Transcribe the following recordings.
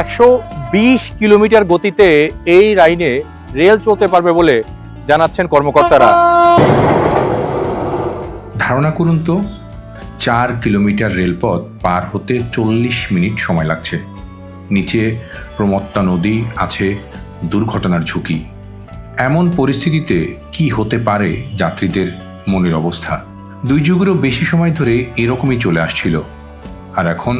একশো বিশ কিলোমিটার গতিতে এই লাইনে রেল চলতে পারবে বলে জানাচ্ছেন কর্মকর্তারা। ধারণা করুন তো, চার কিলোমিটার রেলপথ পার হতে চল্লিশ মিনিট সময় লাগছে। নিচে প্রমত্তা নদী আছে, দুর্ঘটনার ঝুঁকি। এমন পরিস্থিতিতে কি হতে পারে যাত্রীদের মনের অবস্থা? দুই যুগেরও বেশি সময় ধরে এরকমই চলে আসছিল। আর এখন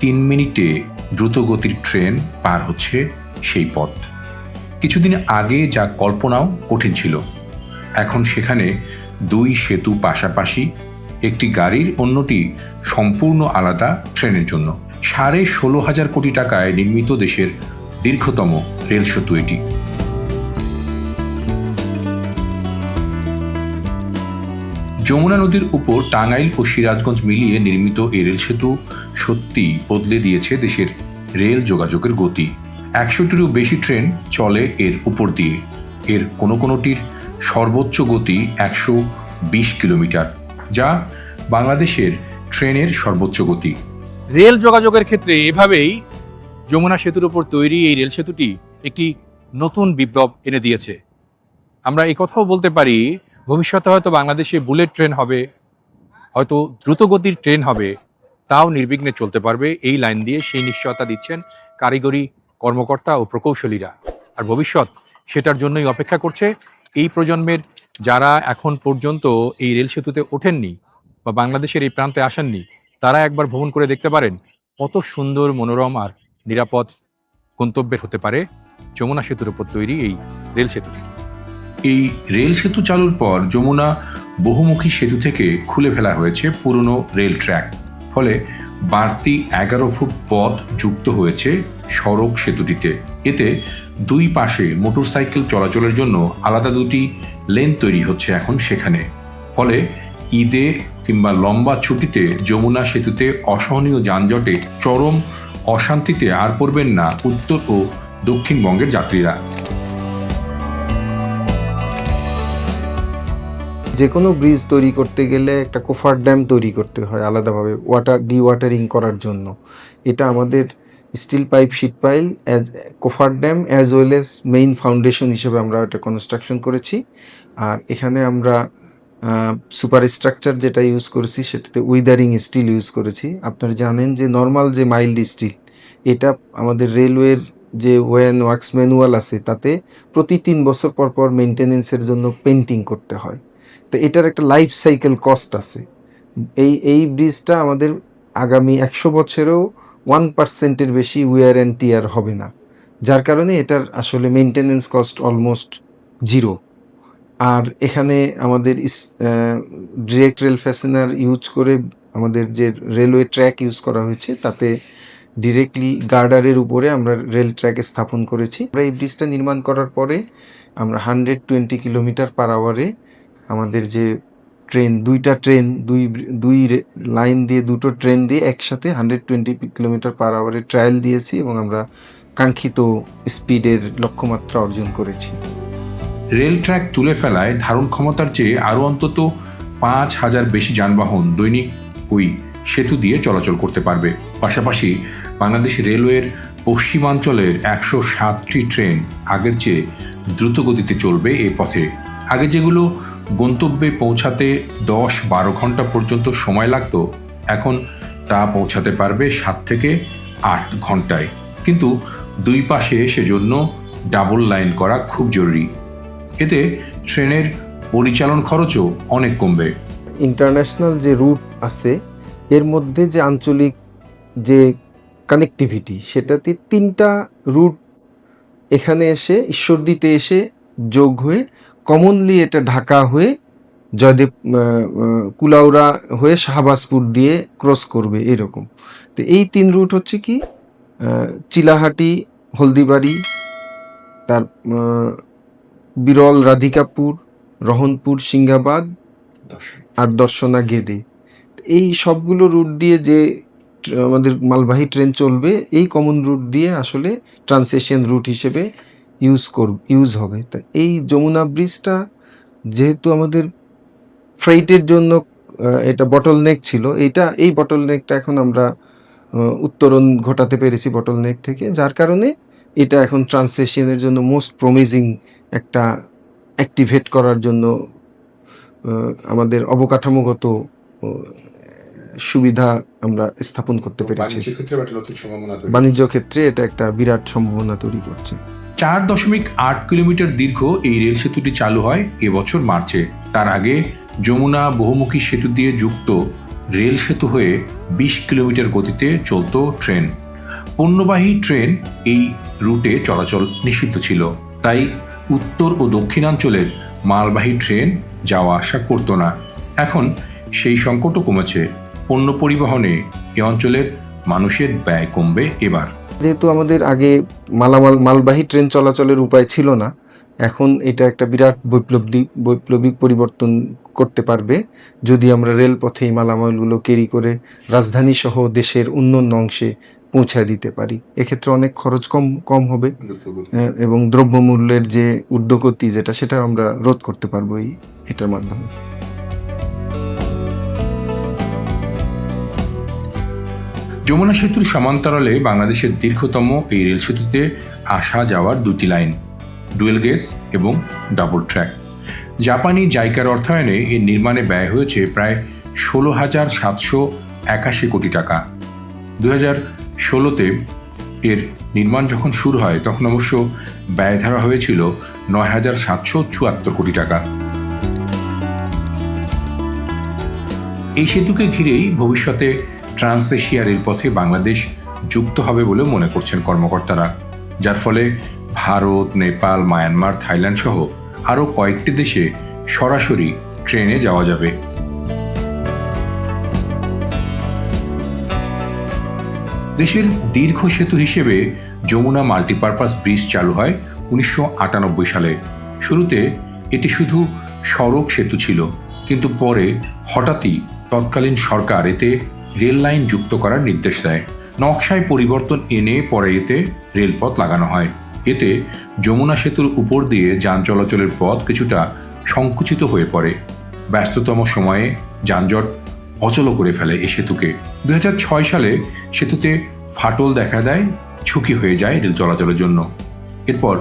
তিন মিনিটে দ্রুতগতির ট্রেন পার হচ্ছে সেই পথ। কিছুদিন আগে যা কল্পনাও কঠিন ছিল। এখন সেখানে দুই সেতু পাশাপাশি একটি গাড়ির অন্যটি সম্পূর্ণ আলাদা ট্রেনের জন্য। সাড়ে ষোলো হাজার কোটি টাকায় নির্মিত দেশের দীর্ঘতম রেল সেতু এটি। যমুনা নদীর উপর টাঙ্গাইল ও সিরাজগঞ্জ মিলিয়ে নির্মিত এই রেল সেতু সত্যি বদলে দিয়েছে দেশের রেল যোগাযোগের গতি। একশোটিরও বেশি ট্রেন চলে এর উপর দিয়ে। এর কোনো কোনোটির সর্বোচ্চ গতি একশো বিশ কিলোমিটার, যা বাংলাদেশের ট্রেনের সর্বোচ্চ গতি। রেল যোগাযোগের ক্ষেত্রে এভাবেই যমুনা সেতুর উপর তৈরি এই রেল সেতুটি একটি নতুন বিপ্লব এনে দিয়েছে। আমরা এই কথাও বলতে পারি ভবিষ্যতে হয়তো বাংলাদেশে বুলেট ট্রেন হবে, হয়তো দ্রুতগতির ট্রেন হবে, তাও নির্বিঘ্নে চলতে পারবে। এই লাইন দিয়ে সেই নিশ্চয়তা দিচ্ছেন কারিগরি কর্মকর্তা ও প্রকৌশলীরা। আর ভবিষ্যৎ সেটার জন্যই অপেক্ষা করছে এই প্রজন্মের যারা এখন পর্যন্ত এই রেল সেতুতে ওঠেননি বা বাংলাদেশের এই প্রান্তে আসেননি, তারা একবার ভ্রমণ করে দেখতে পারেন কত সুন্দর, মনোরম আর নিরাপদ গন্তব্যের হতে পারে যমুনা সেতুর উপর তৈরি এই রেল সেতুটি। এই রেল সেতু চালুর পর যমুনা বহুমুখী সেতু থেকে খুলে ফেলা হয়েছে পুরনো রেল ট্র্যাক। ফলে বাড়তি এগারো ফুট পথ যুক্ত হয়েছে সড়ক সেতুটিতে। এতে দুই পাশে মোটরসাইকেল চলাচলের জন্য আলাদা দুটি লেন তৈরি হচ্ছে এখন সেখানে। ফলে ঈদে কিংবা লম্বা ছুটিতে যমুনা সেতুতে অসহনীয় যানজটে চরম অশান্তিতে আর পড়বেন না উত্তর ও দক্ষিণবঙ্গের যাত্রীরা। যে কোনো ব্রিজ তৈরি করতে গেলে একটা কোফার ড্যাম তৈরি করতে হয় আলাদাভাবে ওয়াটার ডি ওয়াটারিং করার জন্য। এটা আমাদের steel pipe sheet pile as coffer dam as well as main foundation হিসেবে আমরা এটা কনস্ট্রাকশন করেছি। আর এখানে আমরা সুপার স্ট্রাকচার যেটা ইউজ করেছি, সেটাতে উইদারিং স্টিল ইউজ করেছি। আপনারা জানেন যে নর্মাল যে মাইল্ড স্টিল এটা আমাদের রেলওয়ের যে ওয়েন ওয়ার্কস ম্যানুয়াল আছে, তাতে প্রতি তিন বছর পর পর মেনটেনেন্সের জন্য পেন্টিং করতে হয়। তো এটার একটা লাইফ সাইকেল কস্ট আছে। এই এই ব্রিজটা আমাদের আগামী একশো বছরেও ওয়ান পার্সেন্টের বেশি উয়ার অ্যান্ড টিয়ার হবে না। যার কারণে এটার আসলে মেনটেনেন্স কস্ট অলমোস্ট জিরো আর এখানে আমাদের ডিরেক্ট রেল ফ্যাসেনার ইউজ করে আমাদের যে রেলওয়ে ট্র্যাক ইউজ করা হয়েছে, তাতে ডিরেক্টলি গার্ডারের উপরে আমরা রেল ট্র্যাক স্থাপন করেছি। আমরা এই ব্রিজটা নির্মাণ করার পরে আমরা হান্ড্রেড টোয়েন্টি কিলোমিটার পার আওয়ারে আমাদের যে ট্রেন, দুইটা ট্রেন, দুই দুই লাইন দিয়ে, দুটো ট্রেন দিয়ে একসাথে হান্ড্রেড টোয়েন্টি কিলোমিটার পার আওয়ারে ট্রায়াল দিয়েছি এবং আমরা কাঙ্ক্ষিত স্পিডের লক্ষ্যমাত্রা অর্জন করেছি। রেল ট্র্যাক তুলে ফেলায় ধারণ ক্ষমতার চেয়ে আরও অন্তত পাঁচ হাজার বেশি যানবাহন দৈনিক ওই সেতু দিয়ে চলাচল করতে পারবে। পাশাপাশি বাংলাদেশ রেলওয়ের পশ্চিমাঞ্চলের একশো সাতটি ট্রেন আগের চেয়ে দ্রুত গতিতে চলবে এ পথে। আগে যেগুলো গন্তব্যে পৌঁছাতে দশ বারো ঘণ্টা পর্যন্ত সময় লাগতো, এখন তা পৌঁছাতে পারবে সাত থেকে আট ঘন্টায়। কিন্তু দুই পাশে সেজন্য ডাবল লাইন করা খুব জরুরি। এতে ট্রেনের পরিচালন খরচও অনেক কমবে। ইন্টারন্যাশনাল যে রুট আছে, এর মধ্যে যে আঞ্চলিক যে কানেক্টিভিটি সেটাতে তিনটা রুট এখানে এসে ঈশ্বরদীতে এসে যোগ হয়ে কমনলি এটা ঢাকা হয়ে জয়দেব কুলাউড়া হয়ে শাহবাজপুর দিয়ে ক্রস করবে এরকম। তো এই তিন রুট হচ্ছে কি চিলাহাটি, হলদিবাড়ি, তার বিরল রাধিকাপুর, রহনপুর, সিঙ্গাবাদ আর দর্শনা গেদে। এই সবগুলো রুট দিয়ে যে আমাদের মালবাহী ট্রেন চলবে, এই কমন রুট দিয়ে আসলে ট্রান্সেশন রুট হিসেবে ইউজ কর ইউজ হবে। তা এই যমুনা ব্রিজটা যেহেতু আমাদের ফ্রাইটের জন্য এটা বটল নেক ছিল এইটা এই বটল নেকটা এখন আমরা উত্তরণ ঘটাতে পেরেছি বটল নেক থেকে। যার কারণে এটা এখন ট্রান্সলেশনের জন্য মোস্ট প্রমিজিং একটা অ্যাক্টিভেট করার জন্য আমাদের অবকাঠামোগত সুবিধা আমরা স্থাপন করতে পেরেছি। বাণিজ্য ক্ষেত্রে এটা একটা বিরাট সম্ভাবনা তৈরি করছে। চার দশমিক আট কিলোমিটার দীর্ঘ এই রেল সেতুটি চালু হয় এবছর মার্চে। তার আগে যমুনা বহুমুখী সেতু দিয়ে যুক্ত রেল সেতু হয়ে বিশ কিলোমিটার গতিতে চলত ট্রেন। পণ্যবাহী ট্রেন এই রুটে চলাচল নিষিদ্ধ ছিল। তাই উত্তর ও দক্ষিণাঞ্চলের মালবাহী ট্রেন যাওয়া আসা করতো না। এখন সেই সংকটও কমেছে। পণ্য পরিবহনে এ অঞ্চলের মানুষের ব্যয় কমবে এবার। যেহেতু আমাদের আগে মালামাল মালবাহী ট্রেন চলাচলের উপায় ছিল না এখন এটা একটা বিরাট বৈপ্লবিক বৈপ্লবিক পরিবর্তন করতে পারবে। যদি আমরা রেলপথে এই মালামালগুলো ক্যারি করে রাজধানী সহ দেশের অন্যান্য অংশে পৌঁছায় দিতে পারি এক্ষেত্রে অনেক খরচ কম কম হবে এবং দ্রব্যমূল্যের যে ঊর্ধ্বগতি যেটা সেটা আমরা রোধ করতে পারব এই এটার মাধ্যমে। যমুনা সেতুর সমান্তরালে বাংলাদেশের দীর্ঘতম এই রেল সেতুতে আসা যাওয়ার দুটি লাইন, ডুয়েল গেজ এবং ডাবল ট্র্যাক। জাপানি জাইকার অর্থায়নে এর নির্মাণে ব্যয় হয়েছে প্রায় ষোলো হাজার সাতশো একাশি কোটি টাকা। দু হাজার ষোলোতে এর নির্মাণ যখন শুরু হয়, তখন অবশ্য ব্যয় ধরা হয়েছিল নয় হাজার সাতশো চুয়াত্তর কোটি টাকা। এই সেতুকে ঘিরেই ভবিষ্যতে ট্রান্স এশিয়া রেলপথে বাংলাদেশ যুক্ত হবে বলে মনে করছেন কর্মকর্তারা, যার ফলে ভারত, নেপাল, মায়ানমার, থাইল্যান্ড সহ আরও কয়েকটি দেশে সরাসরি ট্রেনে যাওয়া যাবে। দেশের দীর্ঘ সেতু হিসেবে যমুনা মাল্টিপারপাস ব্রিজ চালু হয় উনিশশো আটানব্বই সালে। শুরুতে এটি শুধু সড়ক সেতু ছিল, কিন্তু পরে হঠাৎই তৎকালীন সরকার এতে রেল লাইন যুক্ত করার নির্দেশ দেয়। নকশায় পরিবর্তন এনে পরে এতে রেলপথ লাগানো হয়। এতে যমুনা সেতুর উপর দিয়ে যান চলাচলের পথ কিছুটা সংকুচিত হয়ে পড়ে। ব্যস্ততম সময়ে যানজট অচল করে ফেলে এই সেতুকে। দু হাজার ছয় সালে সেতুতে ফাটল দেখা দেয়, ঝুঁকি হয়ে যায় রেল চলাচলের জন্য। এরপর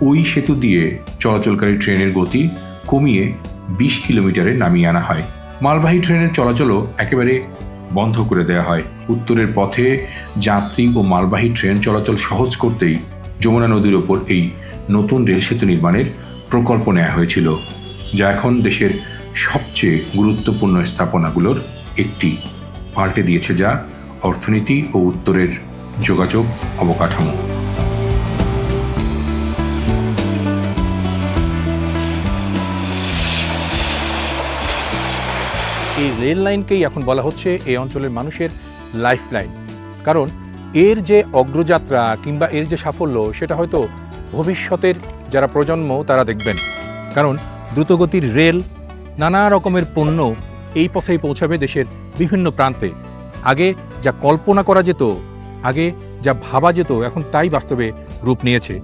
ওই সেতু দিয়ে চলাচলকারী ট্রেনের গতি কমিয়ে বিশ কিলোমিটারে নামিয়ে আনা হয়। মালবাহী ট্রেনের চলাচলও একেবারে বন্ধ করে দেয়া হয়। উত্তরের পথে যাত্রী ও মালবাহী ট্রেন চলাচল সহজ করতেই যমুনা নদীর ওপর এই নতুন রেল সেতু নির্মাণের প্রকল্প নেওয়া হয়েছিল, যা এখন দেশের সবচেয়ে গুরুত্বপূর্ণ স্থাপনাগুলোর একটি। পাল্টে দিয়েছে যা অর্থনীতি ও উত্তরের যোগাযোগ অবকাঠামো। এই রেল লাইনকেই এখন বলা হচ্ছে এই অঞ্চলের মানুষের লাইফ লাইন কারণ এর যে অগ্রযাত্রা কিংবা এর যে সাফল্য, সেটা হয়তো ভবিষ্যতের যারা প্রজন্ম, তারা দেখবেন। কারণ দ্রুতগতির রেল নানা রকমের পণ্য এই পথেই পৌঁছাবে দেশের বিভিন্ন প্রান্তে। আগে যা কল্পনা করা যেত, আগে যা ভাবা যেত, এখন তাই বাস্তবে রূপ নিয়েছে।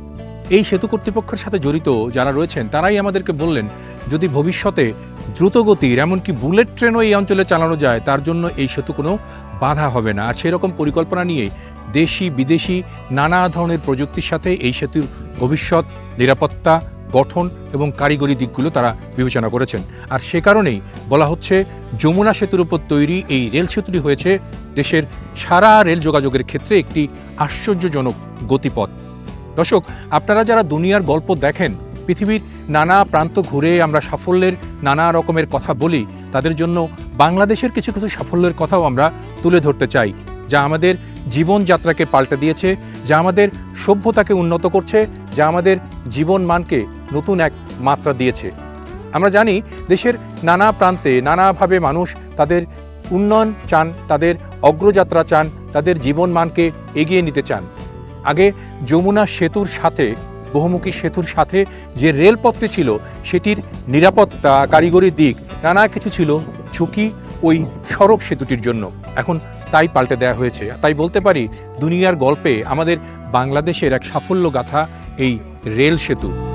এই সেতু কর্তৃপক্ষের সাথে জড়িত যারা রয়েছেন, তারাই আমাদেরকে বললেন, যদি ভবিষ্যতে দ্রুতগতির, এমনকি বুলেট ট্রেনও এই অঞ্চলে চালানো যায়, তার জন্য এই সেতু কোনো বাধা হবে না। আর সেরকম পরিকল্পনা নিয়ে দেশি, বিদেশি নানা ধরনের প্রযুক্তির সাথে এই সেতুর ভবিষ্যৎ, নিরাপত্তা, গঠন এবং কারিগরি দিকগুলো তারা বিবেচনা করেছেন। আর সে কারণেই বলা হচ্ছে, যমুনা সেতুর উপর তৈরি এই রেল সেতুটি হয়েছে দেশের সারা রেল যোগাযোগের ক্ষেত্রে একটি আশ্চর্যজনক গতিপথ। দর্শক, আপনারা যারা দুনিয়ার গল্প দেখেন পৃথিবীর নানা প্রান্ত ঘুরে আমরা সাফল্যের নানা রকমের কথা বলি, তাদের জন্য বাংলাদেশের কিছু কিছু সাফল্যের কথাও আমরা তুলে ধরতে চাই, যা আমাদের জীবনযাত্রাকে পাল্টে দিয়েছে, যা আমাদের সভ্যতাকে উন্নত করছে, যা আমাদের জীবন মানকে নতুন এক মাত্রা দিয়েছে। আমরা জানি দেশের নানা প্রান্তে নানাভাবে মানুষ তাদের উন্নয়ন চান, তাদের অগ্রযাত্রা চান, তাদের জীবন মানকে এগিয়ে নিতে চান। আগে যমুনা সেতুর সাথে বহুমুখী সেতুর সাথে যে রেলপথটি ছিল, সেটির নিরাপত্তা কারিগরি দিক নানা কিছু ছিল ঝুঁকি ওই সড়ক সেতুটির জন্য। এখন তাই পাল্টে দেওয়া হয়েছে। তাই বলতে পারি, দুনিয়ার গল্পে আমাদের বাংলাদেশের এক সাফল্য গাথা এই রেল সেতু।